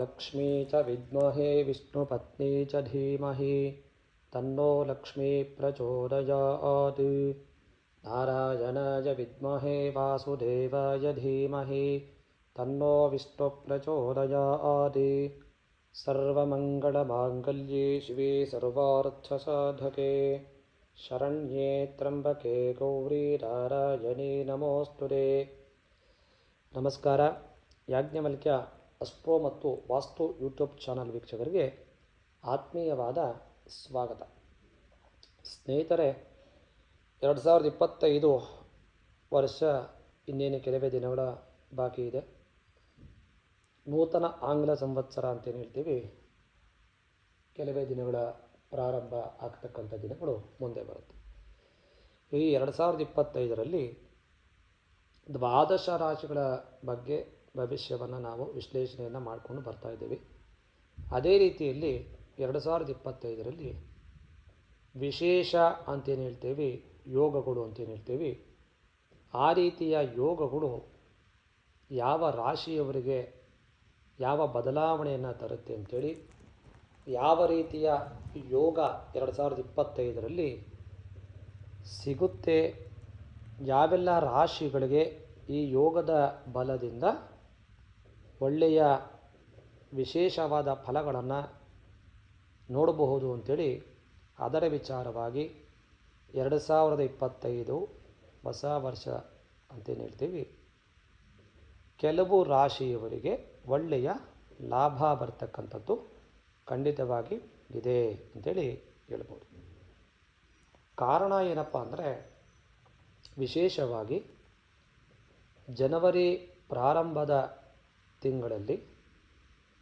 लक्ष्मी च विद्महे विष्णुपत्नी च धीमहि तन्नो लक्ष्मी प्रचोदयात् नारायणाय विद्महे वासुदेवाय धीमहि तन्नो विष्णुप्रचोदयात् सर्वमङ्गलमाङ्गल्ये शिवे सर्वार्थसाधके शरण्ये त्र्यम्बके गौरी नारायणी ನಮೋಸ್ತುತೆ ನಮಸ್ಕಾರ ಯಾಜ್ಞವಲ್ಕ್ಯ ಅಸ್ಟ್ರೋ ಮತ್ತು ವಾಸ್ತು ಯೂಟ್ಯೂಬ್ ಚಾನಲ್ ವೀಕ್ಷಕರಿಗೆ ಆತ್ಮೀಯವಾದ ಸ್ವಾಗತ. ಸ್ನೇಹಿತರೆ, ಎರಡು ಸಾವಿರದ ಇಪ್ಪತ್ತೈದು ವರ್ಷ ಇನ್ನೇನು ಕೆಲವೇ ದಿನಗಳ ಬಾಕಿ ಇದೆ. ನೂತನ ಆಂಗ್ಲ ಸಂವತ್ಸರ ಅಂತೇನು ಹೇಳ್ತೀವಿ. ಕೆಲವೇ ದಿನಗಳ ಪ್ರಾರಂಭ ಆಗ್ತಕ್ಕಂಥ ದಿನಗಳು ಮುಂದೆ ಬರುತ್ತೆ. ಈ ಎರಡು ಸಾವಿರದ ಇಪ್ಪತ್ತೈದರಲ್ಲಿ ದ್ವಾದಶ ರಾಶಿಗಳ ಬಗ್ಗೆ ಭವಿಷ್ಯವನ್ನು ನಾವು ವಿಶ್ಲೇಷಣೆಯನ್ನು ಮಾಡಿಕೊಂಡು ಬರ್ತಾ ಇದ್ದೀವಿ. ಅದೇ ರೀತಿಯಲ್ಲಿ ಎರಡು ಸಾವಿರದ ಇಪ್ಪತ್ತೈದರಲ್ಲಿ ವಿಶೇಷ ಅಂತೇನು ಹೇಳ್ತೀವಿ, ಯೋಗಗಳು ಅಂತೇನು ಹೇಳ್ತೀವಿ, ಆ ರೀತಿಯ ಯೋಗಗಳು ಯಾವ ರಾಶಿಯವರಿಗೆ ಯಾವ ಬದಲಾವಣೆಯನ್ನು ತರುತ್ತೆ ಅಂಥೇಳಿ ಯಾವ ರೀತಿಯ ಯೋಗ ಎರಡು ಸಾವಿರದ ಇಪ್ಪತ್ತೈದರಲ್ಲಿ ಸಿಗುತ್ತೆ, ಯಾವೆಲ್ಲ ರಾಶಿಗಳಿಗೆ ಈ ಯೋಗದ ಬಲದಿಂದ ಒಳ್ಳೆಯ ವಿಶೇಷವಾದ ಫಲಗಳನ್ನು ನೋಡಬಹುದು ಅಂಥೇಳಿ ಅದರ ವಿಚಾರವಾಗಿ ಎರಡು ಸಾವಿರದ ಇಪ್ಪತ್ತೈದು ಹೊಸ ವರ್ಷ ಅಂತೇನು ಹೇಳ್ತೀವಿ. ಕೆಲವು ರಾಶಿಯವರಿಗೆ ಒಳ್ಳೆಯ ಲಾಭ ಬರ್ತಕ್ಕಂಥದ್ದು ಖಂಡಿತವಾಗಿ ಇದೆ ಅಂಥೇಳಿ ಹೇಳ್ಬೋದು. ಕಾರಣ ಏನಪ್ಪ ಅಂದರೆ ವಿಶೇಷವಾಗಿ ಜನವರಿ ಪ್ರಾರಂಭದ ತಿಂಗಳಲ್ಲಿ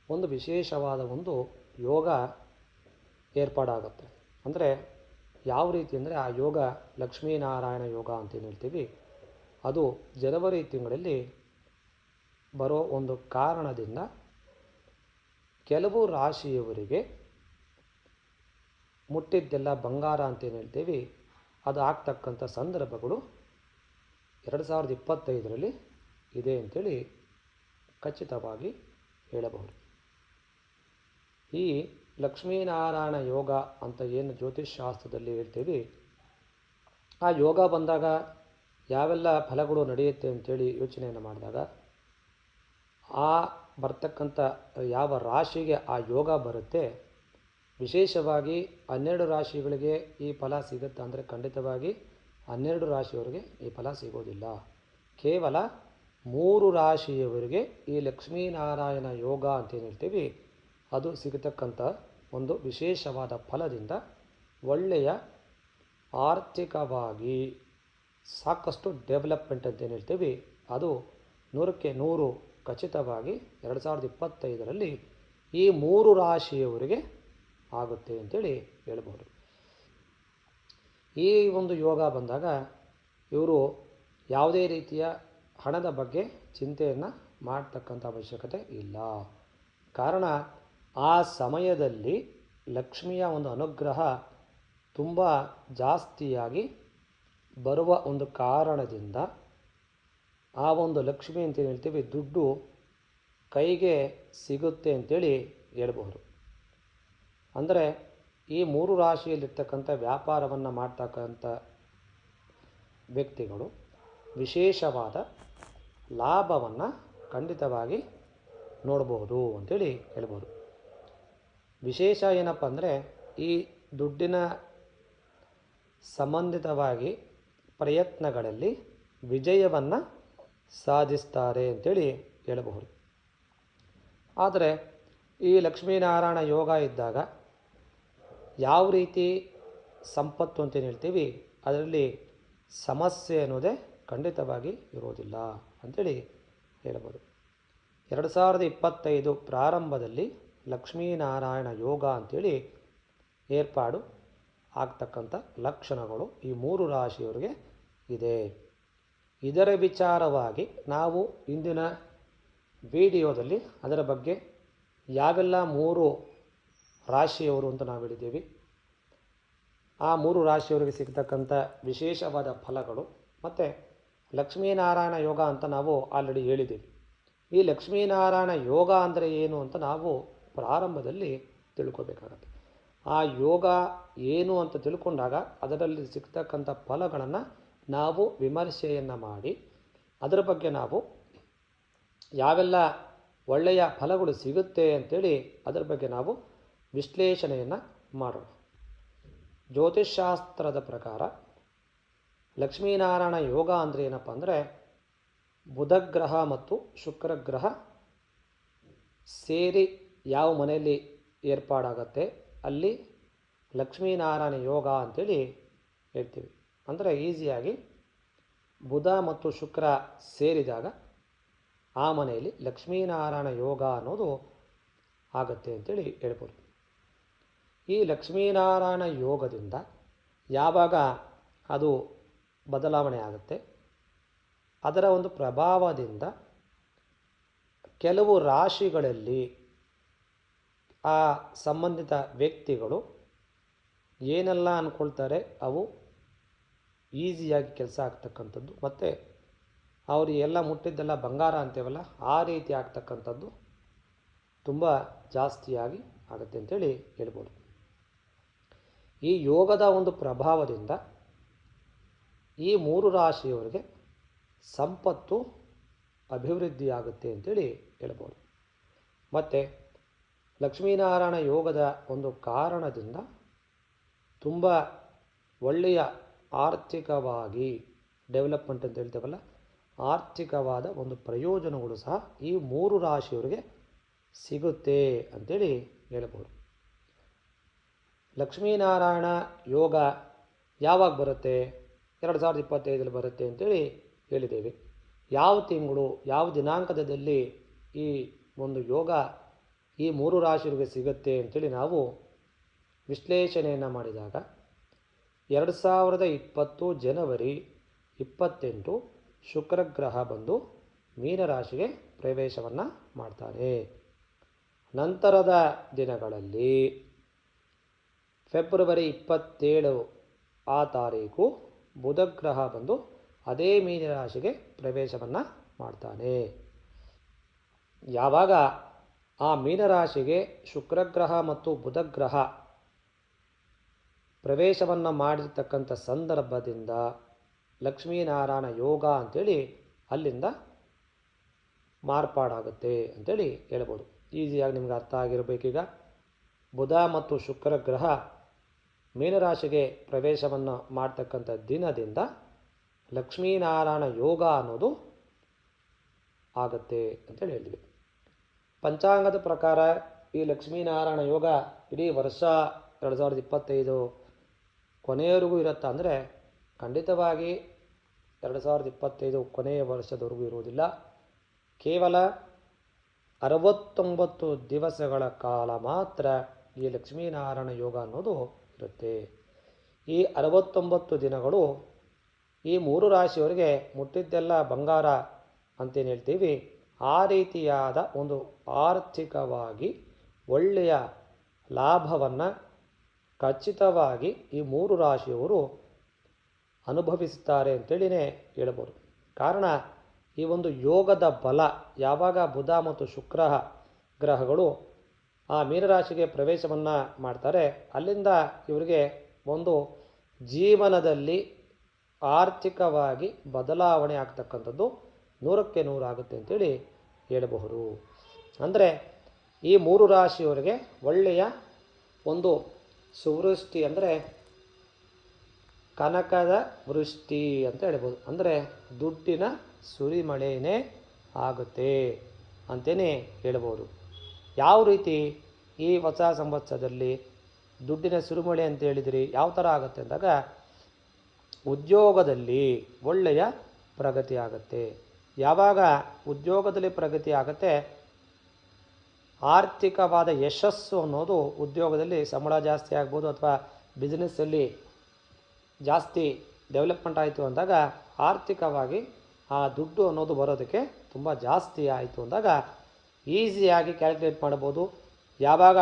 ಒಂದು ವಿಶೇಷವಾದ ಒಂದು ಯೋಗ ಏರ್ಪಾಡಾಗುತ್ತೆ. ಅಂದರೆ ಯಾವ ರೀತಿ ಅಂದರೆ ಆ ಯೋಗ ಲಕ್ಷ್ಮೀನಾರಾಯಣ ಯೋಗ ಅಂತೇನು ಹೇಳ್ತೀವಿ, ಅದು ಜನವರಿ ತಿಂಗಳಲ್ಲಿ ಬರೋ ಒಂದು ಕಾರಣದಿಂದ ಕೆಲವು ರಾಶಿಯವರಿಗೆ ಮುಟ್ಟಿದ್ದೆಲ್ಲ ಬಂಗಾರ ಅಂತೇನು ಹೇಳ್ತೀವಿ ಅದು ಆಗ್ತಕ್ಕಂಥ ಸಂದರ್ಭಗಳು ಎರಡು ಸಾವಿರದ ಇಪ್ಪತ್ತೈದರಲ್ಲಿ ಇದೆ ಅಂಥೇಳಿ ಖಚಿತವಾಗಿ ಹೇಳಬಹುದು. ಈ ಲಕ್ಷ್ಮೀನಾರಾಯಣ ಯೋಗ ಅಂತ ಏನು ಜ್ಯೋತಿಷ್ ಶಾಸ್ತ್ರದಲ್ಲಿ ಹೇಳ್ತೀವಿ, ಆ ಯೋಗ ಬಂದಾಗ ಯಾವೆಲ್ಲ ಫಲಗಳು ನಡೆಯುತ್ತೆ ಅಂತೇಳಿ ಯೋಚನೆಯನ್ನು ಮಾಡಿದಾಗ, ಆ ಬರ್ತಕ್ಕಂಥ ಯಾವ ರಾಶಿಗೆ ಆ ಯೋಗ ಬರುತ್ತೆ, ವಿಶೇಷವಾಗಿ ಹನ್ನೆರಡು ರಾಶಿಗಳಿಗೆ ಈ ಫಲ ಸಿಗುತ್ತೆ ಅಂದರೆ ಖಂಡಿತವಾಗಿ ಹನ್ನೆರಡು ರಾಶಿಯವರಿಗೆ ಈ ಫಲ ಸಿಗೋದಿಲ್ಲ. ಕೇವಲ ಮೂರು ರಾಶಿಯವರಿಗೆ ಈ ಲಕ್ಷ್ಮೀನಾರಾಯಣ ಯೋಗ ಅಂತೇನು ಹೇಳ್ತೀವಿ, ಅದು ಸಿಗತಕ್ಕಂಥ ಒಂದು ವಿಶೇಷವಾದ ಫಲದಿಂದ ಒಳ್ಳೆಯ ಆರ್ಥಿಕವಾಗಿ ಸಾಕಷ್ಟು ಡೆವಲಪ್ಮೆಂಟ್ ಅಂತೇನು ಹೇಳ್ತೀವಿ, ಅದು ನೂರಕ್ಕೆ ನೂರು ಖಚಿತವಾಗಿ ಎರಡು ಸಾವಿರದ ಇಪ್ಪತ್ತೈದರಲ್ಲಿ ಈ ಮೂರು ರಾಶಿಯವರಿಗೆ ಆಗುತ್ತೆ ಅಂತೇಳಿ ಹೇಳ್ಬೋದು. ಈ ಒಂದು ಯೋಗ ಬಂದಾಗ ಇವರು ಯಾವುದೇ ರೀತಿಯ ಹಣದ ಬಗ್ಗೆ ಚಿಂತೆಯನ್ನು ಮಾಡ್ತಕ್ಕಂಥ ಅವಶ್ಯಕತೆ ಇಲ್ಲ. ಕಾರಣ, ಆ ಸಮಯದಲ್ಲಿ ಲಕ್ಷ್ಮಿಯ ಒಂದು ಅನುಗ್ರಹ ತುಂಬ ಜಾಸ್ತಿಯಾಗಿ ಬರುವ ಒಂದು ಕಾರಣದಿಂದ ಆ ಒಂದು ಲಕ್ಷ್ಮಿ ಅಂತ ಹೇಳ್ತೀವಿ, ದುಡ್ಡು ಕೈಗೆ ಸಿಗುತ್ತೆ ಅಂತೇಳಿ ಹೇಳಬಹುದು. ಅಂದರೆ, ಈ ಮೂರು ರಾಶಿಯಲ್ಲಿರ್ತಕ್ಕಂಥ ವ್ಯಾಪಾರವನ್ನು ಮಾಡ್ತಕ್ಕಂಥ ವ್ಯಕ್ತಿಗಳು ವಿಶೇಷವಾದ ಲಾಭವನ್ನು ಖಂಡಿತವಾಗಿ ನೋಡಬಹುದು ಅಂತೇಳಿ ಹೇಳ್ಬೋದು. ವಿಶೇಷ ಏನಪ್ಪ ಅಂದರೆ ಈ ದುಡ್ಡಿನ ಸಂಬಂಧಿತವಾಗಿ ಪ್ರಯತ್ನಗಳಲ್ಲಿ ವಿಜಯವನ್ನು ಸಾಧಿಸ್ತಾರೆ ಅಂತೇಳಿ ಹೇಳಬಹುದು. ಆದರೆ ಈ ಲಕ್ಷ್ಮೀನಾರಾಯಣ ಯೋಗ ಇದ್ದಾಗ ಯಾವ ರೀತಿ ಸಂಪತ್ತು ಅಂತೇನು ಹೇಳ್ತೀವಿ, ಅದರಲ್ಲಿ ಸಮಸ್ಯೆ ಅನ್ನೋದೇ ಖಂಡಿತವಾಗಿ ಇರೋದಿಲ್ಲ. ಅಂಥೇಳಿ ಹೇಳ್ಬೋದು. ಎರಡು ಸಾವಿರದ ಇಪ್ಪತ್ತೈದು ಪ್ರಾರಂಭದಲ್ಲಿ ಲಕ್ಷ್ಮೀನಾರಾಯಣ ಯೋಗ ಅಂಥೇಳಿ ಏರ್ಪಾಡು ಆಗ್ತಕ್ಕಂಥ ಲಕ್ಷಣಗಳು ಈ ಮೂರು ರಾಶಿಯವರಿಗೆ ಇದೆ. ಇದರ ವಿಚಾರವಾಗಿ ನಾವು ಇಂದಿನ ವಿಡಿಯೋದಲ್ಲಿ ಅದರ ಬಗ್ಗೆ ಯಾವೆಲ್ಲ ಮೂರು ರಾಶಿಯವರು ಅಂತ ನಾವು ಹೇಳಿದ್ದೀವಿ. ಆ ಮೂರು ರಾಶಿಯವರಿಗೆ ಸಿಗ್ತಕ್ಕಂಥ ವಿಶೇಷವಾದ ಫಲಗಳು ಮತ್ತು ಲಕ್ಷ್ಮೀನಾರಾಯಣ ಯೋಗ ಅಂತ ನಾವು ಆಲ್ರೆಡಿ ಹೇಳಿದ್ದೀವಿ. ಈ ಲಕ್ಷ್ಮೀನಾರಾಯಣ ಯೋಗ ಅಂದರೆ ಏನು ಅಂತ ನಾವು ಪ್ರಾರಂಭದಲ್ಲಿ ತಿಳ್ಕೊಬೇಕಾಗತ್ತೆ. ಆ ಯೋಗ ಏನು ಅಂತ ತಿಳ್ಕೊಂಡಾಗ ಅದರಲ್ಲಿ ಸಿಗ್ತಕ್ಕಂಥ ಫಲಗಳನ್ನು ನಾವು ವಿಮರ್ಶೆಯನ್ನು ಮಾಡಿ, ಅದರ ಬಗ್ಗೆ ನಾವು ಯಾವೆಲ್ಲ ಒಳ್ಳೆಯ ಫಲಗಳು ಸಿಗುತ್ತೆ ಅಂತೇಳಿ ಅದರ ಬಗ್ಗೆ ನಾವು ವಿಶ್ಲೇಷಣೆಯನ್ನು ಮಾಡೋಣ. ಜ್ಯೋತಿಷ್ಶಾಸ್ತ್ರದ ಪ್ರಕಾರ ಲಕ್ಷ್ಮೀನಾರಾಯಣ ಯೋಗ ಅಂದರೆ ಏನಪ್ಪ ಅಂದರೆ ಬುಧಗ್ರಹ ಮತ್ತು ಶುಕ್ರ ಗ್ರಹ ಸೇರಿ ಯಾವ ಮನೆಯಲ್ಲಿ ಏರ್ಪಾಡಾಗತ್ತೆ, ಅಲ್ಲಿ ಲಕ್ಷ್ಮೀನಾರಾಯಣ ಯೋಗ ಅಂತೇಳಿ ಹೇಳ್ತೀವಿ. ಅಂದರೆ ಈಸಿಯಾಗಿ ಬುಧ ಮತ್ತು ಶುಕ್ರ ಸೇರಿದಾಗ ಆ ಮನೆಯಲ್ಲಿ ಲಕ್ಷ್ಮೀನಾರಾಯಣ ಯೋಗ ಅನ್ನೋದು ಆಗತ್ತೆ ಅಂತೇಳಿ ಹೇಳ್ಬೋದು. ಈ ಲಕ್ಷ್ಮೀನಾರಾಯಣ ಯೋಗದಿಂದ ಯಾವಾಗ ಅದು ಬದಲಾವಣೆ ಆಗುತ್ತೆ. ಅದರ ಒಂದು ಪ್ರಭಾವದಿಂದ ಕೆಲವು ರಾಶಿಗಳಲ್ಲಿ ಆ ಸಂಬಂಧಿತ ವ್ಯಕ್ತಿಗಳು ಏನೆಲ್ಲ ಅಂದ್ಕೊಳ್ತಾರೆ ಅವು ಈಸಿಯಾಗಿ ಕೆಲಸ ಆಗ್ತಕ್ಕಂಥದ್ದು. ಮತ್ತು ಅವರು ಎಲ್ಲ ಮುಟ್ಟಿದ್ದೆಲ್ಲ ಬಂಗಾರ ಅಂತೇವಲ್ಲ, ಆ ರೀತಿ ಆಗ್ತಕ್ಕಂಥದ್ದು ತುಂಬ ಜಾಸ್ತಿಯಾಗಿ ಆಗುತ್ತೆ ಅಂತೇಳಿ ಹೇಳ್ಬೋದು. ಈ ಯೋಗದ ಒಂದು ಪ್ರಭಾವದಿಂದ ಈ ಮೂರು ರಾಶಿಯವರಿಗೆ ಸಂಪತ್ತು ಅಭಿವೃದ್ಧಿಯಾಗುತ್ತೆ ಅಂತೇಳಿ ಹೇಳ್ಬೋದು. ಮತ್ತು ಲಕ್ಷ್ಮೀನಾರಾಯಣ ಯೋಗದ ಒಂದು ಕಾರಣದಿಂದ ತುಂಬ ಒಳ್ಳೆಯ ಆರ್ಥಿಕವಾಗಿ ಡೆವಲಪ್ಮೆಂಟ್ ಅಂತ ಹೇಳ್ತೇವಲ್ಲ, ಆರ್ಥಿಕವಾದ ಒಂದು ಪ್ರಯೋಜನಗಳು ಸಹ ಈ ಮೂರು ರಾಶಿಯವರಿಗೆ ಸಿಗುತ್ತೆ ಅಂತೇಳಿ ಹೇಳ್ಬೋದು. ಲಕ್ಷ್ಮೀನಾರಾಯಣ ಯೋಗ ಯಾವಾಗ ಬರುತ್ತೆ? ಎರಡು ಸಾವಿರದ ಇಪ್ಪತ್ತೈದರಲ್ಲಿ ಬರುತ್ತೆ ಅಂತೇಳಿ ಹೇಳಿದ್ದೇವೆ. ಯಾವ ತಿಂಗಳು, ಯಾವ ದಿನಾಂಕದಲ್ಲಿ ಈ ಒಂದು ಯೋಗ ಈ ಮೂರು ರಾಶಿಗಳಿಗೆ ಸಿಗುತ್ತೆ ಅಂತೇಳಿ ನಾವು ವಿಶ್ಲೇಷಣೆಯನ್ನು ಮಾಡಿದಾಗ ಎರಡು ಸಾವಿರದ ಇಪ್ಪತ್ತು ಜನವರಿ ಇಪ್ಪತ್ತೆಂಟು ಶುಕ್ರಗ್ರಹ ಬಂದು ಮೀನರಾಶಿಗೆ ಪ್ರವೇಶವನ್ನು ಮಾಡ್ತಾರೆ. ನಂತರದ ದಿನಗಳಲ್ಲಿ ಫೆಬ್ರವರಿ ಇಪ್ಪತ್ತೇಳು ಆ ತಾರೀಕು ಬುಧಗ್ರಹ ಬಂದು ಅದೇ ಮೀನರಾಶಿಗೆ ಪ್ರವೇಶವನ್ನು ಮಾಡ್ತಾನೆ. ಯಾವಾಗ ಆ ಮೀನರಾಶಿಗೆ ಶುಕ್ರಗ್ರಹ ಮತ್ತು ಬುಧಗ್ರಹ ಪ್ರವೇಶವನ್ನು ಮಾಡಿರ್ತಕ್ಕಂಥ ಸಂದರ್ಭದಿಂದ ಲಕ್ಷ್ಮೀನಾರಾಯಣ ಯೋಗ ಅಂಥೇಳಿ ಅಲ್ಲಿಂದ ಮಾರ್ಪಾಡಾಗುತ್ತೆ ಅಂಥೇಳಿ ಹೇಳ್ಬೋದು. ಈಸಿಯಾಗಿ ನಿಮ್ಗೆ ಅರ್ಥ ಆಗಿರಬೇಕೀಗ. ಬುಧ ಮತ್ತು ಶುಕ್ರ ಗ್ರಹ ಮೀನರಾಶಿಗೆ ಪ್ರವೇಶವನ್ನು ಮಾಡ್ತಕ್ಕಂಥ ದಿನದಿಂದ ಲಕ್ಷ್ಮೀನಾರಾಯಣ ಯೋಗ ಅನ್ನೋದು ಆಗುತ್ತೆ ಅಂತೇಳಿ ಹೇಳಿದ್ವಿ ಪಂಚಾಂಗದ ಪ್ರಕಾರ ಈ ಲಕ್ಷ್ಮೀನಾರಾಯಣ ಯೋಗ ಇಡೀ ವರ್ಷ ಎರಡು ಸಾವಿರದ ಇಪ್ಪತ್ತೈದು ಕೊನೆಯವರೆಗೂ ಇರುತ್ತಾ ಅಂದರೆ ಖಂಡಿತವಾಗಿ ಎರಡು ಸಾವಿರದ ಇಪ್ಪತ್ತೈದು ಕೊನೆಯ ವರ್ಷದವರೆಗೂ ಇರುವುದಿಲ್ಲ. ಕೇವಲ ಅರವತ್ತೊಂಬತ್ತು ದಿವಸಗಳ ಕಾಲ ಮಾತ್ರ ಈ ಲಕ್ಷ್ಮೀನಾರಾಯಣ ಯೋಗ ಅನ್ನೋದು ಇರುತ್ತೆ ಈ ಅರವತ್ತೊಂಬತ್ತು ದಿನಗಳು ಈ ಮೂರು ರಾಶಿಯವರಿಗೆ ಮುಟ್ಟಿದ್ದೆಲ್ಲ ಬಂಗಾರ ಅಂತೇನು ಹೇಳ್ತೀವಿ. ಆ ರೀತಿಯಾದ ಒಂದು ಆರ್ಥಿಕವಾಗಿ ಒಳ್ಳೆಯ ಲಾಭವನ್ನು ಖಚಿತವಾಗಿ ಈ ಮೂರು ರಾಶಿಯವರು ಅನುಭವಿಸುತ್ತಾರೆ ಅಂತೇಳಿನೇ ಹೇಳ್ಬೋದು. ಕಾರಣ ಈ ಒಂದು ಯೋಗದ ಬಲ, ಯಾವಾಗ ಬುಧ ಮತ್ತು ಶುಕ್ರ ಗ್ರಹಗಳು ಆ ಮೀನರಾಶಿಗೆ ಪ್ರವೇಶವನ್ನು ಮಾಡ್ತಾರೆ. ಅಲ್ಲಿಂದ ಇವರಿಗೆ ಒಂದು ಜೀವನದಲ್ಲಿ ಆರ್ಥಿಕವಾಗಿ ಬದಲಾವಣೆ ಆಗ್ತಕ್ಕಂಥದ್ದು ನೂರಕ್ಕೆ ನೂರಾಗುತ್ತೆ ಅಂತೇಳಿ ಹೇಳಬಹುದು. ಅಂದರೆ ಈ ಮೂರು ರಾಶಿಯವರಿಗೆ ಒಳ್ಳೆಯ ಒಂದು ಸುವೃಷ್ಟಿ ಅಂದರೆ ಕನಕದ ವೃಷ್ಟಿ ಅಂತ ಹೇಳ್ಬೋದು. ಅಂದರೆ ದುಡ್ಡಿನ ಸುರಿಮಳೆಯೇ ಆಗುತ್ತೆ ಅಂತಲೇ ಹೇಳ್ಬೋದು. ಯಾವ ರೀತಿ ಈ ಹೊಸ ಸಂವತ್ಸರದಲ್ಲಿ ದುಡ್ಡಿನ ಸುರುಮಳೆ ಅಂತ ಹೇಳಿದಿರಿ, ಯಾವ ಥರ ಆಗುತ್ತೆ ಅಂದಾಗ ಉದ್ಯೋಗದಲ್ಲಿ ಒಳ್ಳೆಯ ಪ್ರಗತಿ ಆಗುತ್ತೆ. ಯಾವಾಗ ಉದ್ಯೋಗದಲ್ಲಿ ಪ್ರಗತಿ ಆಗುತ್ತೆ? ಆರ್ಥಿಕವಾದ ಯಶಸ್ಸು ಅನ್ನೋದು ಉದ್ಯೋಗದಲ್ಲಿ ಸಂಬಳ ಜಾಸ್ತಿ ಆಗ್ಬೋದು ಅಥವಾ ಬಿಸ್ನೆಸ್ಸಲ್ಲಿ ಜಾಸ್ತಿ ಡೆವಲಪ್ಮೆಂಟ್ ಆಯಿತು ಅಂದಾಗ ಆರ್ಥಿಕವಾಗಿ ಆ ದುಡ್ಡು ಅನ್ನೋದು ಬರೋದಕ್ಕೆ ತುಂಬ ಜಾಸ್ತಿ ಆಯಿತು ಅಂದಾಗ ಈಸಿಯಾಗಿ ಕ್ಯಾಲ್ಕುಲೇಟ್ ಮಾಡ್ಬೋದು ಯಾವಾಗ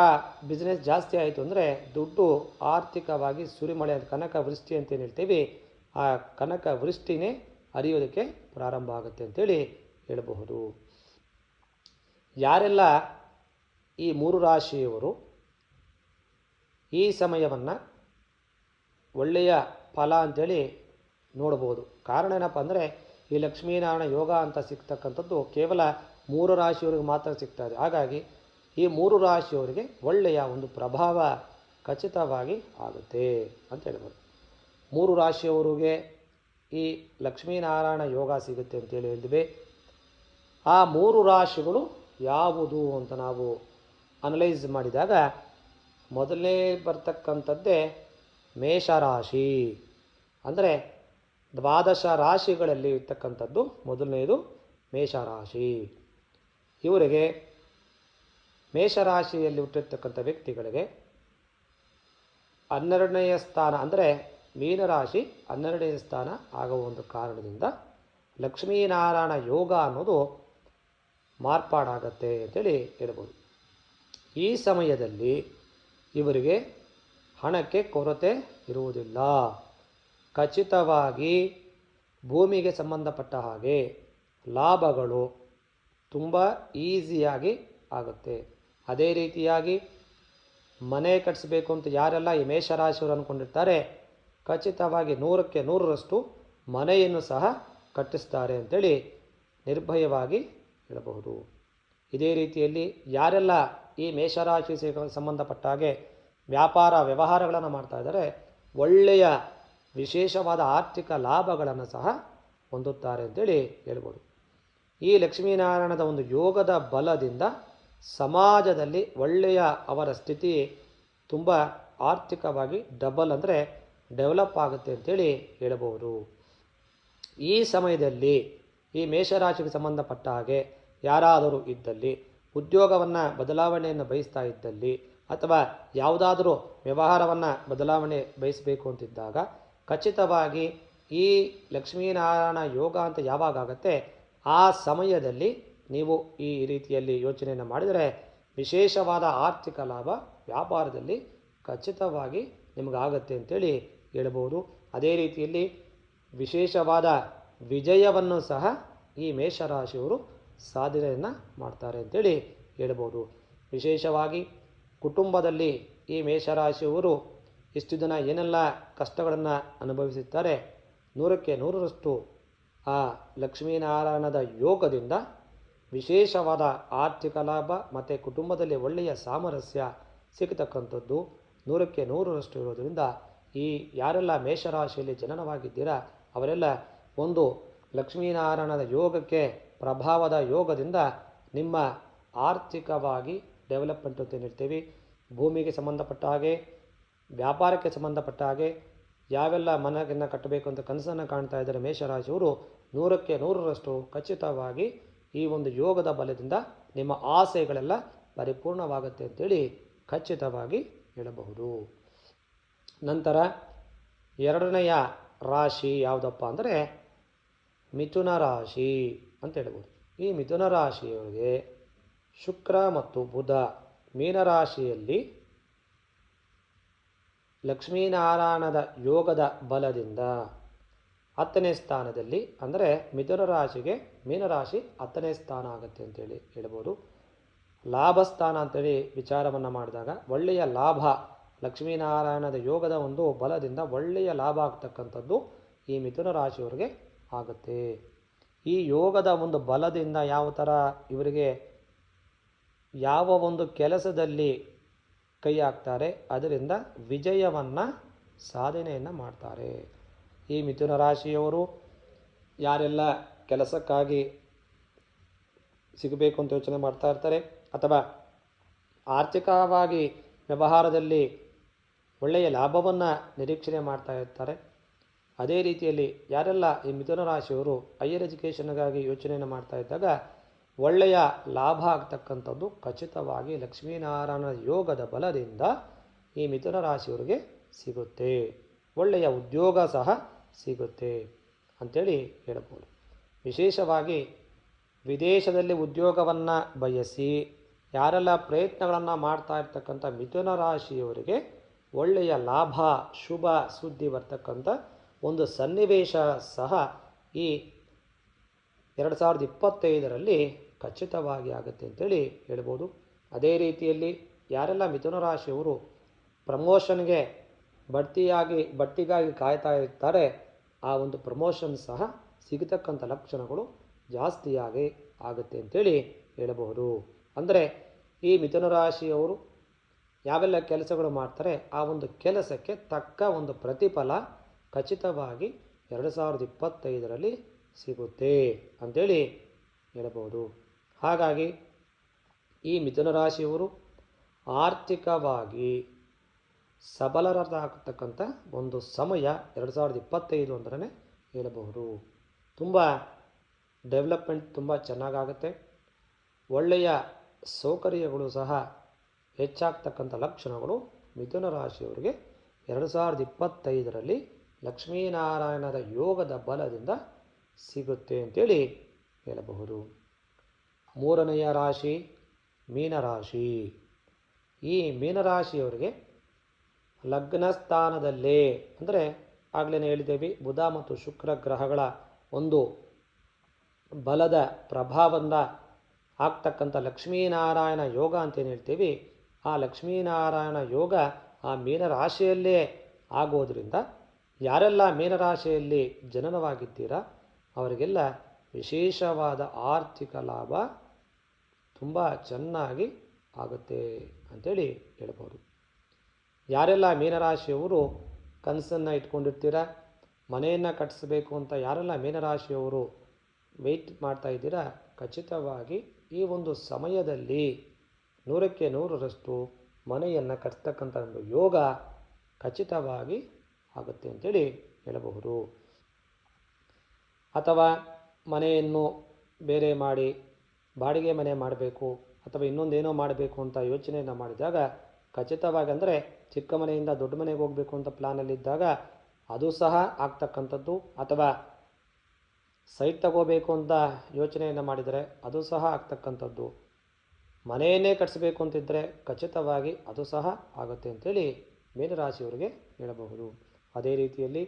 ಬಿಸ್ನೆಸ್ ಜಾಸ್ತಿ ಆಯಿತು ಅಂದರೆ ದುಡ್ಡು ಆರ್ಥಿಕವಾಗಿ ಸುರಿಮಳೆ ಅಂತ ಕನಕ ವೃಷ್ಟಿ ಅಂತ ಏನು ಹೇಳ್ತೀವಿ, ಆ ಕನಕ ವೃಷ್ಟಿನೇ ಅರಿಯೋದಕ್ಕೆ ಪ್ರಾರಂಭ ಆಗುತ್ತೆ ಅಂತೇಳಿ ಹೇಳಬಹುದು. ಯಾರೆಲ್ಲ ಈ ಮೂರು ರಾಶಿಯವರು ಈ ಸಮಯವನ್ನು ಒಳ್ಳೆಯ ಫಲ ಅಂಥೇಳಿ ನೋಡ್ಬೋದು ಕಾರಣ ಏನಪ್ಪ ಅಂದರೆ ಈ ಲಕ್ಷ್ಮೀನಾರಾಯಣ ಯೋಗ ಅಂತ ಸಿಗ್ತಕ್ಕಂಥದ್ದು ಕೇವಲ ಮೂರು ರಾಶಿಯವರಿಗೆ ಮಾತ್ರ ಸಿಗ್ತಾ ಇದೆ. ಹಾಗಾಗಿ ಈ ಮೂರು ರಾಶಿಯವರಿಗೆ ಒಳ್ಳೆಯ ಒಂದು ಪ್ರಭಾವ ಖಚಿತವಾಗಿ ಆಗುತ್ತೆ ಅಂತ ಹೇಳ್ಬೋದು. ಮೂರು ರಾಶಿಯವರಿಗೆ ಈ ಲಕ್ಷ್ಮೀನಾರಾಯಣ ಯೋಗ ಸಿಗುತ್ತೆ ಅಂತೇಳಿ ಹೇಳಿದ್ವಿ. ಆ ಮೂರು ರಾಶಿಗಳು ಯಾವುದು ಅಂತ ನಾವು ಅನಲೈಸ್ ಮಾಡಿದಾಗ ಮೊದಲನೇ ಬರ್ತಕ್ಕಂಥದ್ದೇ ಮೇಷರಾಶಿ ಅಂದರೆ ದ್ವಾದಶ ರಾಶಿಗಳಲ್ಲಿ ಇರ್ತಕ್ಕಂಥದ್ದು ಮೊದಲನೆಯದು ಮೇಷರಾಶಿ ಇವರಿಗೆ ಮೇಷರಾಶಿಯಲ್ಲಿ ಹುಟ್ಟಿರ್ತಕ್ಕಂಥ ವ್ಯಕ್ತಿಗಳಿಗೆ ಹನ್ನೆರಡನೆಯ ಸ್ಥಾನ ಅಂದರೆ ಮೀನರಾಶಿ ಹನ್ನೆರಡನೆಯ ಸ್ಥಾನ ಆಗುವ ಒಂದು ಕಾರಣದಿಂದ ಲಕ್ಷ್ಮೀನಾರಾಯಣ ಯೋಗ ಅನ್ನೋದು ಮಾರ್ಪಾಡಾಗತ್ತೆ ಅಂತೇಳಿ ಹೇಳ್ಬೋದು. ಈ ಸಮಯದಲ್ಲಿ ಇವರಿಗೆ ಹಣಕ್ಕೆ ಕೊರತೆ ಇರುವುದಿಲ್ಲ. ಖಚಿತವಾಗಿ ಭೂಮಿಗೆ ಸಂಬಂಧಪಟ್ಟ ಹಾಗೆ ಲಾಭಗಳು ತುಂಬ ಈಸಿಯಾಗಿ ಆಗುತ್ತೆ. ಅದೇ ರೀತಿಯಾಗಿ ಮನೆ ಕಟ್ಟಿಸ್ಬೇಕು ಅಂತ ಯಾರೆಲ್ಲ ಈ ಮೇಷರಾಶಿಯವರು ಅಂದ್ಕೊಂಡಿರ್ತಾರೆ ಖಚಿತವಾಗಿ ನೂರಕ್ಕೆ ನೂರರಷ್ಟು ಮನೆಯನ್ನು ಸಹ ಕಟ್ಟಿಸ್ತಾರೆ ಅಂತೇಳಿ ನಿರ್ಭಯವಾಗಿ ಹೇಳಬಹುದು. ಇದೇ ರೀತಿಯಲ್ಲಿ ಯಾರೆಲ್ಲ ಈ ಮೇಷರಾಶಿ ಸಂಬಂಧಪಟ್ಟ ಹಾಗೆ ವ್ಯಾಪಾರ ವ್ಯವಹಾರಗಳನ್ನು ಮಾಡ್ತಾ ಇದ್ದಾರೆ, ಒಳ್ಳೆಯ ವಿಶೇಷವಾದ ಆರ್ಥಿಕ ಲಾಭಗಳನ್ನು ಸಹ ಹೊಂದುತ್ತಾರೆ ಅಂತೇಳಿ ಹೇಳ್ಬೋದು. ಈ ಲಕ್ಷ್ಮೀನಾರಾಯಣದ ಒಂದು ಯೋಗದ ಬಲದಿಂದ ಸಮಾಜದಲ್ಲಿ ಒಳ್ಳೆಯ ಅವರ ಸ್ಥಿತಿ ತುಂಬ ಆರ್ಥಿಕವಾಗಿ ಡಬಲ್ ಅಂದರೆ ಡೆವಲಪ್ ಆಗುತ್ತೆ ಅಂತೇಳಿ ಹೇಳಬಹುದು. ಈ ಸಮಯದಲ್ಲಿ ಈ ಮೇಷರಾಶಿಗೆ ಸಂಬಂಧಪಟ್ಟ ಹಾಗೆ ಯಾರಾದರೂ ಇದ್ದಲ್ಲಿ, ಉದ್ಯೋಗವನ್ನು ಬದಲಾವಣೆಯನ್ನು ಬಯಸ್ತಾ ಇದ್ದಲ್ಲಿ, ಅಥವಾ ಯಾವುದಾದರೂ ವ್ಯವಹಾರವನ್ನು ಬದಲಾವಣೆ ಬಯಸಬೇಕು ಅಂತಿದ್ದಾಗ ಖಚಿತವಾಗಿ ಈ ಲಕ್ಷ್ಮೀನಾರಾಯಣ ಯೋಗ ಅಂತ ಯಾವಾಗ ಆಗುತ್ತೆ? ಆ ಸಮಯದಲ್ಲಿ ನೀವು ಈ ರೀತಿಯಲ್ಲಿ ಯೋಚನೆಯನ್ನು ಮಾಡಿದರೆ ವಿಶೇಷವಾದ ಆರ್ಥಿಕ ಲಾಭ ವ್ಯಾಪಾರದಲ್ಲಿ ಖಚಿತವಾಗಿ ನಿಮಗಾಗತ್ತೆ ಅಂತೇಳಿ ಹೇಳ್ಬೋದು. ಅದೇ ರೀತಿಯಲ್ಲಿ ವಿಶೇಷವಾದ ವಿಜಯವನ್ನು ಸಹ ಈ ಮೇಷರಾಶಿಯವರು ಸಾಧನೆಯನ್ನು ಮಾಡ್ತಾರೆ ಅಂತೇಳಿ ಹೇಳ್ಬೋದು. ವಿಶೇಷವಾಗಿ ಕುಟುಂಬದಲ್ಲಿ ಈ ಮೇಷರಾಶಿಯವರು ಇಷ್ಟು ದಿನ ಏನೆಲ್ಲ ಕಷ್ಟಗಳನ್ನು ಅನುಭವಿಸುತ್ತಾರೆ ನೂರಕ್ಕೆ ನೂರರಷ್ಟು ಆ ಲಕ್ಷ್ಮೀನಾರಾಯಣದ ಯೋಗದಿಂದ ವಿಶೇಷವಾದ ಆರ್ಥಿಕ ಲಾಭ ಮತ್ತು ಕುಟುಂಬದಲ್ಲಿ ಒಳ್ಳೆಯ ಸಾಮರಸ್ಯ ಸಿಗತಕ್ಕಂಥದ್ದು ನೂರಕ್ಕೆ ನೂರರಷ್ಟು ಇರೋದರಿಂದ ಈ ಯಾರೆಲ್ಲ ಮೇಷರಾಶಿಯಲ್ಲಿ ಜನನವಾಗಿದ್ದೀರಾ, ಅವರೆಲ್ಲ ಒಂದು ಲಕ್ಷ್ಮೀನಾರಾಯಣದ ಯೋಗಕ್ಕೆ ಪ್ರಭಾವದ ಯೋಗದಿಂದ ನಿಮ್ಮ ಆರ್ಥಿಕವಾಗಿ ಡೆವಲಪ್ಮೆಂಟ್ ಅಂತ ಹೇಳ್ತೀವಿ. ಭೂಮಿಗೆ ಸಂಬಂಧಪಟ್ಟ ಹಾಗೆ, ವ್ಯಾಪಾರಕ್ಕೆ ಸಂಬಂಧಪಟ್ಟ ಹಾಗೆ ಯಾವೆಲ್ಲ ಮನೆಯನ್ನು ಕಟ್ಟಬೇಕು ಅಂತ ಕನಸನ್ನು ಕಾಣ್ತಾ ಇದ್ದಾರೆ ಮೇಷರಾಶಿಯವರು, ನೂರಕ್ಕೆ ನೂರರಷ್ಟು ಖಚಿತವಾಗಿ ಈ ಒಂದು ಯೋಗದ ಬಲದಿಂದ ನಿಮ್ಮ ಆಸೆಗಳೆಲ್ಲ ಪರಿಪೂರ್ಣವಾಗುತ್ತೆ ಅಂತೇಳಿ ಖಚಿತವಾಗಿ ಹೇಳಬಹುದು. ನಂತರ ಎರಡನೆಯ ರಾಶಿ ಯಾವುದಪ್ಪ ಅಂದರೆ ಮಿಥುನ ರಾಶಿ ಅಂತ ಹೇಳ್ಬೋದು. ಈ ಮಿಥುನ ರಾಶಿಯವರಿಗೆ ಶುಕ್ರ ಮತ್ತು ಬುಧ ಮೀನರಾಶಿಯಲ್ಲಿ ಲಕ್ಷ್ಮೀನಾರಾಯಣದ ಯೋಗದ ಬಲದಿಂದ ಹತ್ತನೇ ಸ್ಥಾನದಲ್ಲಿ, ಅಂದರೆ ಮಿಥುನ ರಾಶಿಗೆ ಮೀನರಾಶಿ ಹತ್ತನೇ ಸ್ಥಾನ ಆಗುತ್ತೆ ಅಂತೇಳಿ ಹೇಳ್ಬೋದು. ಲಾಭ ಸ್ಥಾನ ಅಂತೇಳಿ ವಿಚಾರವನ್ನು ಮಾಡಿದಾಗ, ಒಳ್ಳೆಯ ಲಾಭ ಲಕ್ಷ್ಮೀನಾರಾಯಣದ ಯೋಗದ ಒಂದು ಬಲದಿಂದ ಒಳ್ಳೆಯ ಲಾಭ ಆಗ್ತಕ್ಕಂಥದ್ದು ಈ ಮಿಥುನ ರಾಶಿಯವರಿಗೆ ಆಗುತ್ತೆ. ಈ ಯೋಗದ ಒಂದು ಬಲದಿಂದ ಯಾವ ಥರ ಇವರಿಗೆ ಯಾವ ಒಂದು ಕೆಲಸದಲ್ಲಿ ಕೈ ಹಾಕ್ತಾರೆ ಅದರಿಂದ ವಿಜಯವನ್ನು ಸಾಧನೆಯನ್ನು ಮಾಡ್ತಾರೆ. ಈ ಮಿಥುನ ರಾಶಿಯವರು ಯಾರೆಲ್ಲ ಕೆಲಸಕ್ಕಾಗಿ ಸಿಗಬೇಕು ಅಂತ ಯೋಚನೆ ಮಾಡ್ತಾ ಇರ್ತಾರೆ, ಅಥವಾ ಆರ್ಥಿಕವಾಗಿ ವ್ಯವಹಾರದಲ್ಲಿ ಒಳ್ಳೆಯ ಲಾಭವನ್ನು ನಿರೀಕ್ಷಣೆ ಮಾಡ್ತಾ ಇರ್ತಾರೆ, ಅದೇ ರೀತಿಯಲ್ಲಿ ಯಾರೆಲ್ಲ ಈ ಮಿಥುನ ರಾಶಿಯವರು ಹೈಯರ್ ಎಜುಕೇಷನ್ಗಾಗಿ ಯೋಚನೆಯನ್ನು ಮಾಡ್ತಾ ಇದ್ದಾಗ ಒಳ್ಳೆಯ ಲಾಭ ಆಗ್ತಕ್ಕಂಥದ್ದು ಖಚಿತವಾಗಿ ಲಕ್ಷ್ಮೀನಾರಾಯಣ ಯೋಗದ ಬಲದಿಂದ ಈ ಮಿಥುನ ರಾಶಿಯವರಿಗೆ ಸಿಗುತ್ತೆ. ಒಳ್ಳೆಯ ಉದ್ಯೋಗ ಸಹ ಸಿಗುತ್ತೆ ಅಂಥೇಳಿ ಹೇಳಬಹುದು. ವಿಶೇಷವಾಗಿ ವಿದೇಶದಲ್ಲಿ ಉದ್ಯೋಗವನ್ನು ಬಯಸಿ, ಯಾರೆಲ್ಲ ಪ್ರಯತ್ನಗಳನ್ನು ಮಾಡ್ತಾ ಇರ್ತಕ್ಕಂಥ ಮಿಥುನ ರಾಶಿಯವರಿಗೆ ಒಳ್ಳೆಯ ಲಾಭ, ಶುಭ ಸುದ್ದಿ ಬರ್ತಕ್ಕಂಥ ಒಂದು ಸನ್ನಿವೇಶ ಸಹ ಈ ಎರಡು ಸಾವಿರದ ಇಪ್ಪತ್ತೈದರಲ್ಲಿ ಖಚಿತವಾಗಿ ಆಗುತ್ತೆ ಅಂತೇಳಿ ಹೇಳ್ಬೋದು. ಅದೇ ರೀತಿಯಲ್ಲಿ ಯಾರೆಲ್ಲ ಮಿಥುನ ರಾಶಿಯವರು ಪ್ರಮೋಷನ್ಗೆ ಬಡ್ತಿಯಾಗಿ, ಬಡ್ತಿಗಾಗಿ ಕಾಯ್ತಾ ಇರ್ತಾರೆ, ಆ ಒಂದು ಪ್ರಮೋಷನ್ ಸಹ ಸಿಗತಕ್ಕಂಥ ಲಕ್ಷಣಗಳು ಜಾಸ್ತಿಯಾಗಿ ಆಗುತ್ತೆ ಅಂತೇಳಿ ಹೇಳಬಹುದು. ಅಂದರೆ ಈ ಮಿಥುನ ರಾಶಿಯವರು ಯಾವೆಲ್ಲ ಕೆಲಸಗಳು ಮಾಡ್ತಾರೆ, ಆ ಒಂದು ಕೆಲಸಕ್ಕೆ ತಕ್ಕ ಒಂದು ಪ್ರತಿಫಲ ಖಚಿತವಾಗಿ ಎರಡು ಸಾವಿರದ ಇಪ್ಪತ್ತೈದರಲ್ಲಿ ಸಿಗುತ್ತೆ ಅಂಥೇಳಿ ಹೇಳಬಹುದು. ಹಾಗಾಗಿ ಈ ಮಿಥುನ ರಾಶಿಯವರು ಆರ್ಥಿಕವಾಗಿ ಸಬಲರಾಗತಕ್ಕಂಥ ಒಂದು ಸಮಯ ಎರಡು ಸಾವಿರದ ಇಪ್ಪತ್ತೈದು ಅಂದ್ರೆ ಹೇಳಬಹುದು. ತುಂಬ ಡೆವಲಪ್ಮೆಂಟ್ ತುಂಬ ಚೆನ್ನಾಗಾಗುತ್ತೆ. ಒಳ್ಳೆಯ ಸೌಕರ್ಯಗಳು ಸಹ ಹೆಚ್ಚಾಗ್ತಕ್ಕಂಥ ಲಕ್ಷಣಗಳು ಮಿಥುನ ರಾಶಿಯವರಿಗೆ ಎರಡು ಸಾವಿರದ ಇಪ್ಪತ್ತೈದರಲ್ಲಿ ಲಕ್ಷ್ಮೀನಾರಾಯಣದ ಯೋಗದ ಬಲದಿಂದ ಸಿಗುತ್ತೆ ಅಂತೇಳಿ ಹೇಳಬಹುದು. ಮೂರನೆಯ ರಾಶಿ ಮೀನರಾಶಿ. ಈ ಮೀನರಾಶಿಯವರಿಗೆ ಲಗ್ನ ಸ್ಥಾನದಲ್ಲೇ, ಅಂದರೆ ಆಗಲೇ ಹೇಳಿದ್ದೇವೆ, ಬುಧ ಮತ್ತು ಶುಕ್ರ ಗ್ರಹಗಳ ಒಂದು ಬಲದ ಪ್ರಭಾವದಿಂದ ಆಗ್ತಕ್ಕಂಥ ಲಕ್ಷ್ಮೀನಾರಾಯಣ ಯೋಗ ಅಂತೇನು ಹೇಳ್ತೀವಿ, ಆ ಲಕ್ಷ್ಮೀನಾರಾಯಣ ಯೋಗ ಆ ಮೀನರಾಶಿಯಲ್ಲೇ ಆಗೋದರಿಂದ ಯಾರೆಲ್ಲ ಮೀನರಾಶಿಯಲ್ಲಿ ಜನನವಾಗಿದ್ದೀರಾ, ಅವರಿಗೆಲ್ಲ ವಿಶೇಷವಾದ ಆರ್ಥಿಕ ಲಾಭ ತುಂಬ ಚೆನ್ನಾಗಿ ಆಗುತ್ತೆ ಅಂಥೇಳಿ ಹೇಳ್ಬೋದು. ಯಾರೆಲ್ಲ ಮೀನರಾಶಿಯವರು ಕನಸನ್ನು ಇಟ್ಕೊಂಡಿರ್ತೀರ, ಮನೆಯನ್ನು ಕಟ್ಟಿಸ್ಬೇಕು ಅಂತ ಯಾರೆಲ್ಲ ಮೀನರಾಶಿಯವರು ವೆಯ್ಟ್ ಮಾಡ್ತಾ ಇದ್ದೀರಾ, ಖಚಿತವಾಗಿ ಈ ಒಂದು ಸಮಯದಲ್ಲಿ ನೂರಕ್ಕೆ ನೂರರಷ್ಟು ಮನೆಯನ್ನು ಕಟ್ತಕ್ಕಂಥ ಒಂದು ಯೋಗ ಖಚಿತವಾಗಿ ಆಗುತ್ತೆ ಅಂತೇಳಿ ಹೇಳಬಹುದು. ಅಥವಾ ಮನೆಯನ್ನು ಬೇರೆ ಮಾಡಿ ಬಾಡಿಗೆ ಮನೆ ಮಾಡಬೇಕು ಅಥವಾ ಇನ್ನೊಂದೇನೋ ಮಾಡಬೇಕು ಅಂತ ಯೋಚನೆಯನ್ನು ಮಾಡಿದಾಗ ಖಚಿತವಾಗಿ ಅಂದರೆ ಚಿಕ್ಕ ಮನೆಯಿಂದ ದೊಡ್ಡ ಮನೆಗೆ ಹೋಗಬೇಕು ಅಂತ ಪ್ಲಾನಲ್ಲಿದ್ದಾಗ ಅದು ಸಹ ಆಗ್ತಕ್ಕಂಥದ್ದು ಅಥವಾ ಸೈಟ್ ತಗೋಬೇಕು ಅಂತ ಯೋಚನೆಯನ್ನು ಮಾಡಿದರೆ ಅದು ಸಹ ಆಗ್ತಕ್ಕಂಥದ್ದು. ಮನೆಯನ್ನೇ ಕಟ್ಟಿಸ್ಬೇಕು ಅಂತಿದ್ದರೆ ಖಚಿತವಾಗಿ ಅದು ಸಹ ಆಗುತ್ತೆ ಅಂತೇಳಿ ಮೀನರಾಶಿಯವರಿಗೆ ಹೇಳಬಹುದು. ಅದೇ ರೀತಿಯಲ್ಲಿ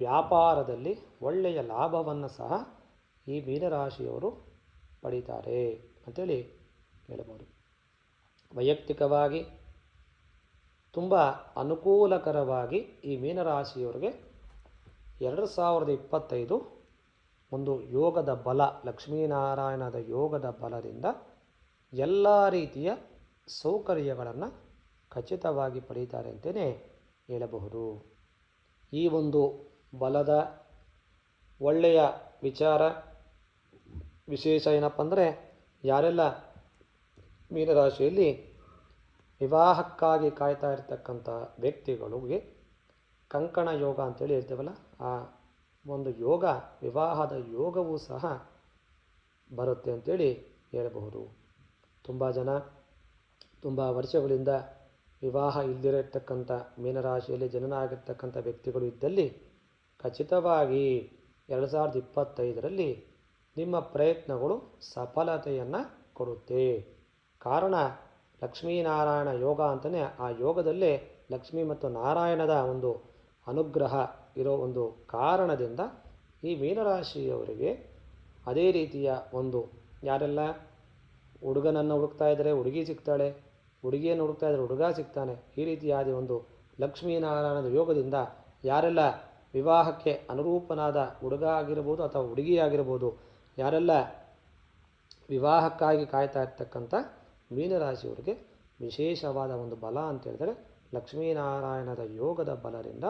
ವ್ಯಾಪಾರದಲ್ಲಿ ಒಳ್ಳೆಯ ಲಾಭವನ್ನು ಸಹ ಈ ಮೀನರಾಶಿಯವರು ಪಡೀತಾರೆ ಅಂಥೇಳಿ ಹೇಳಬಹುದು. ವೈಯಕ್ತಿಕವಾಗಿ ತುಂಬ ಅನುಕೂಲಕರವಾಗಿ ಈ ಮೀನರಾಶಿಯವರಿಗೆ ಎರಡು ಸಾವಿರದ ಇಪ್ಪತ್ತೈದು ಒಂದು ಯೋಗದ ಬಲ, ಲಕ್ಷ್ಮೀನಾರಾಯಣದ ಯೋಗದ ಬಲದಿಂದ ಎಲ್ಲ ರೀತಿಯ ಸೌಕರ್ಯಗಳನ್ನು ಖಚಿತವಾಗಿ ಪಡೀತಾರೆ ಅಂತಲೇ ಹೇಳಬಹುದು. ಈ ಒಂದು ಬಲದ ಒಳ್ಳೆಯ ವಿಚಾರ ವಿಶೇಷ ಏನಪ್ಪ ಅಂದರೆ ಯಾರೆಲ್ಲ ಮೀನರಾಶಿಯಲ್ಲಿ ವಿವಾಹಕ್ಕಾಗಿ ಕಾಯ್ತಾ ಇರ್ತಕ್ಕಂಥ ವ್ಯಕ್ತಿಗಳಿಗೆ ಕಂಕಣ ಯೋಗ ಅಂತೇಳಿ ಹೇಳ್ತೇವಲ್ಲ, ಆ ಒಂದು ಯೋಗ, ವಿವಾಹದ ಯೋಗವೂ ಸಹ ಬರುತ್ತೆ ಅಂತೇಳಿ ಹೇಳಬಹುದು. ತುಂಬ ಜನ ತುಂಬ ವರ್ಷಗಳಿಂದ ವಿವಾಹ ಇಲ್ಲದಿರತಕ್ಕಂಥ ಮೀನರಾಶಿಯಲ್ಲಿ ಜನನ ಆಗಿರ್ತಕ್ಕಂಥ ವ್ಯಕ್ತಿಗಳು ಇದ್ದಲ್ಲಿ ಖಚಿತವಾಗಿ ಎರಡು ಸಾವಿರದ ಇಪ್ಪತ್ತೈದರಲ್ಲಿ ನಿಮ್ಮ ಪ್ರಯತ್ನಗಳು ಸಫಲತೆಯನ್ನು ಕೊಡುತ್ತೆ. ಕಾರಣ ಲಕ್ಷ್ಮೀನಾರಾಯಣ ಯೋಗ ಅಂತಲೇ ಆ ಯೋಗದಲ್ಲೇ ಲಕ್ಷ್ಮೀ ಮತ್ತು ನಾರಾಯಣದ ಒಂದು ಅನುಗ್ರಹ ಇರೋ ಒಂದು ಕಾರಣದಿಂದ ಈ ಮೀನರಾಶಿಯವರಿಗೆ ಅದೇ ರೀತಿಯ ಒಂದು ಯಾರೆಲ್ಲ ಹುಡುಗನನ್ನು ಹುಡುಕ್ತಾ ಇದ್ದರೆ ಹುಡುಗಿ ಸಿಗ್ತಾಳೆ, ಹುಡುಗಿಯನ್ನು ಹುಡುಕ್ತಾ ಇದ್ದರೆ ಹುಡುಗ ಸಿಗ್ತಾನೆ, ಈ ರೀತಿಯಾದ ಒಂದು ಲಕ್ಷ್ಮೀನಾರಾಯಣದ ಯೋಗದಿಂದ ಯಾರೆಲ್ಲ ವಿವಾಹಕ್ಕೆ ಅನುರೂಪನಾದ ಹುಡುಗ ಆಗಿರ್ಬೋದು ಅಥವಾ ಹುಡುಗಿ ಆಗಿರ್ಬೋದು ಯಾರೆಲ್ಲ ವಿವಾಹಕ್ಕಾಗಿ ಕಾಯ್ತಾ ಇರ್ತಕ್ಕಂಥ ಮೀನರಾಶಿಯವರಿಗೆ ವಿಶೇಷವಾದ ಒಂದು ಬಲ ಅಂತ ಹೇಳಿದರೆ ಲಕ್ಷ್ಮೀನಾರಾಯಣದ ಯೋಗದ ಬಲದಿಂದ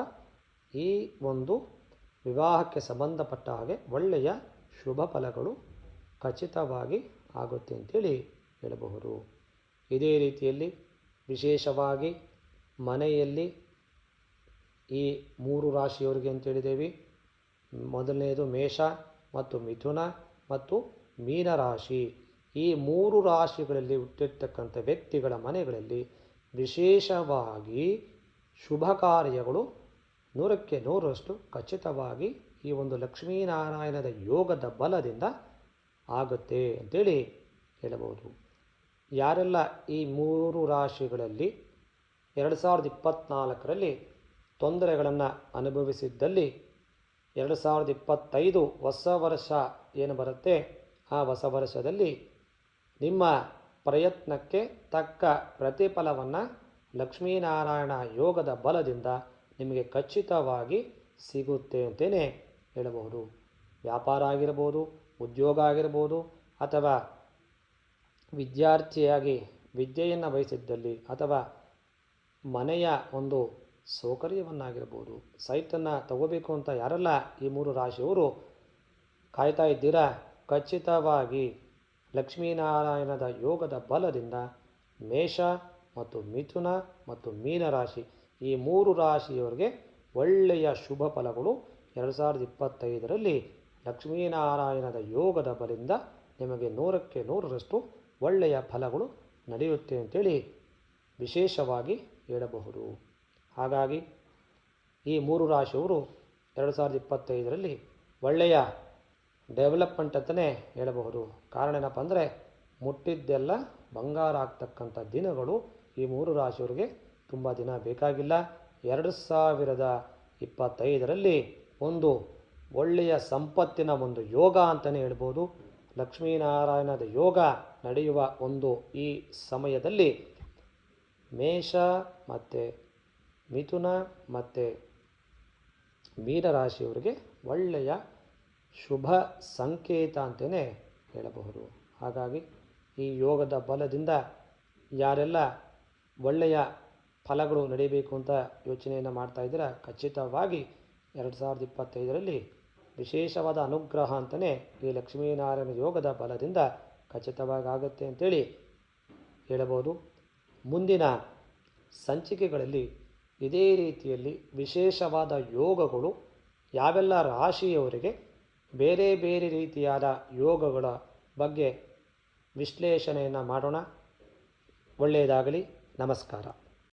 ಈ ಒಂದು ವಿವಾಹಕ್ಕೆ ಸಂಬಂಧಪಟ್ಟ ಹಾಗೆ ಒಳ್ಳೆಯ ಶುಭ ಫಲಗಳು ಖಚಿತವಾಗಿ ಆಗುತ್ತೆ ಅಂತೇಳಿ ಹೇಳಬಹುದು. ಇದೇ ರೀತಿಯಲ್ಲಿ ವಿಶೇಷವಾಗಿ ಮನೆಯಲ್ಲಿ ಈ ಮೂರು ರಾಶಿಯವರಿಗೆ ಅಂತೇಳಿದ್ದೇವೆ ಮೊದಲನೆಯದು ಮೇಷ ಮತ್ತು ಮಿಥುನ. ಮತ್ತು ಮೀನರಾಶಿ. ಈ ಮೂರು ರಾಶಿಗಳಲ್ಲಿ ಹುಟ್ಟಿರ್ತಕ್ಕಂಥ ವ್ಯಕ್ತಿಗಳ ಮನೆಗಳಲ್ಲಿ ವಿಶೇಷವಾಗಿ ಶುಭ ಕಾರ್ಯಗಳು ನೂರಕ್ಕೆ ನೂರರಷ್ಟು ಖಚಿತವಾಗಿ ಈ ಒಂದು ಲಕ್ಷ್ಮೀನಾರಾಯಣದ ಯೋಗದ ಬಲದಿಂದ ಆಗುತ್ತೆ ಅಂತೇಳಿ ಹೇಳಬಹುದು. ಯಾರೆಲ್ಲ ಈ ಮೂರು ರಾಶಿಗಳಲ್ಲಿ ಎರಡು ಸಾವಿರದ ಇಪ್ಪತ್ತ್ನಾಲ್ಕರಲ್ಲಿ ತೊಂದರೆಗಳನ್ನು ಅನುಭವಿಸಿದ್ದಲ್ಲಿ ಎರಡು ಸಾವಿರದ ಇಪ್ಪತ್ತೈದು ಹೊಸ ವರ್ಷ ಏನು ಬರುತ್ತೆ? ಆ ಹೊಸ ವರ್ಷದಲ್ಲಿ ನಿಮ್ಮ ಪ್ರಯತ್ನಕ್ಕೆ ತಕ್ಕ ಪ್ರತಿಫಲವನ್ನು ಲಕ್ಷ್ಮೀನಾರಾಯಣ ಯೋಗದ ಬಲದಿಂದ ನಿಮಗೆ ಖಚಿತವಾಗಿ ಸಿಗುತ್ತೆ ಅಂತಲೇ ಹೇಳಬಹುದು. ವ್ಯಾಪಾರ ಆಗಿರ್ಬೋದು, ಉದ್ಯೋಗ ಆಗಿರ್ಬೋದು, ಅಥವಾ ವಿದ್ಯಾರ್ಥಿಯಾಗಿ ವಿದ್ಯೆಯನ್ನು ಬಯಸಿದ್ದಲ್ಲಿ ಅಥವಾ ಮನೆಯ ಒಂದು ಸೌಕರ್ಯವನ್ನಾಗಿರ್ಬೋದು. ಸೈಟನ್ನು ತಗೋಬೇಕು ಅಂತ ಯಾರಲ್ಲ ಈ ಮೂರು ರಾಶಿಯವರು? ಕಾಯ್ತಾ ಇದ್ದೀರಾ? ಖಚಿತವಾಗಿ ಲಕ್ಷ್ಮೀನಾರಾಯಣದ ಯೋಗದ ಬಲದಿಂದ ಮೇಷ ಮತ್ತು ಮಿಥುನ ಮತ್ತು ಮೀನರಾಶಿ ಈ ಮೂರು ರಾಶಿಯವರಿಗೆ ಒಳ್ಳೆಯ ಶುಭ ಫಲಗಳು ಎರಡು ಸಾವಿರದ ಇಪ್ಪತ್ತೈದರಲ್ಲಿ ಲಕ್ಷ್ಮೀನಾರಾಯಣದ ಯೋಗದ ಬಲದಿಂದ ನಿಮಗೆ ನೂರಕ್ಕೆ ನೂರರಷ್ಟು ಒಳ್ಳೆಯ ಫಲಗಳು ನಡೆಯುತ್ತೆ ಅಂತೇಳಿ ವಿಶೇಷವಾಗಿ ಹೇಳಬಹುದು. ಹಾಗಾಗಿ ಈ ಮೂರು ರಾಶಿಯವರು ಎರಡು ಸಾವಿರದ ಇಪ್ಪತ್ತೈದರಲ್ಲಿ ಒಳ್ಳೆಯ ಡೆವಲಪ್ಮೆಂಟ್ ಅಂತಲೇ ಹೇಳಬಹುದು. ಕಾರಣ ಏನಪ್ಪ ಅಂದರೆ ಮುಟ್ಟಿದ್ದೆಲ್ಲ ಬಂಗಾರ ಆಗ್ತಕ್ಕಂಥ ದಿನಗಳು ಈ ಮೂರು ರಾಶಿಯವರಿಗೆ ತುಂಬ ದಿನ ಬೇಕಾಗಿಲ್ಲ. ಎರಡು ಸಾವಿರದ ಇಪ್ಪತ್ತೈದರಲ್ಲಿ ಒಂದು ಒಳ್ಳೆಯ ಸಂಪತ್ತಿನ ಒಂದು ಯೋಗ ಅಂತಲೇ ಹೇಳ್ಬೋದು. ಲಕ್ಷ್ಮೀನಾರಾಯಣದ ಯೋಗ ನಡೆಯುವ ಒಂದು ಈ ಸಮಯದಲ್ಲಿ ಮೇಷ ಮತ್ತು ಮಿಥುನ ಮತ್ತು ಮೀನರಾಶಿಯವರಿಗೆ ಒಳ್ಳೆಯ ಶುಭ ಸಂಕೇತ ಅಂತಲೇ ಹೇಳಬಹುದು. ಹಾಗಾಗಿ ಈ ಯೋಗದ ಬಲದಿಂದ ಯಾರೆಲ್ಲ ಒಳ್ಳೆಯ ಫಲಗಳು ನಡೀಬೇಕು ಅಂತ ಯೋಚನೆಯನ್ನು ಮಾಡ್ತಾ ಇದ್ದೀರಾ, ಖಚಿತವಾಗಿ ಎರಡು ಸಾವಿರದ ಇಪ್ಪತ್ತೈದರಲ್ಲಿ ವಿಶೇಷವಾದ ಅನುಗ್ರಹ ಅಂತಲೇ ಈ ಲಕ್ಷ್ಮೀನಾರಾಯಣ ಯೋಗದ ಬಲದಿಂದ ಖಚಿತವಾಗಿ ಆಗುತ್ತೆ ಅಂತೇಳಿ ಹೇಳಬಹುದು. ಮುಂದಿನ ಸಂಚಿಕೆಗಳಲ್ಲಿ ಇದೇ ರೀತಿಯಲ್ಲಿ ವಿಶೇಷವಾದ ಯೋಗಗಳು ಯಾವೆಲ್ಲ ರಾಶಿಯವರಿಗೆ ಬೇರೆ ಬೇರೆ ರೀತಿಯಾದ ಯೋಗಗಳ ಬಗ್ಗೆ ವಿಶ್ಲೇಷಣೆಯನ್ನು ಮಾಡೋಣ. ಒಳ್ಳೆಯದಾಗಲಿ. ನಮಸ್ಕಾರ.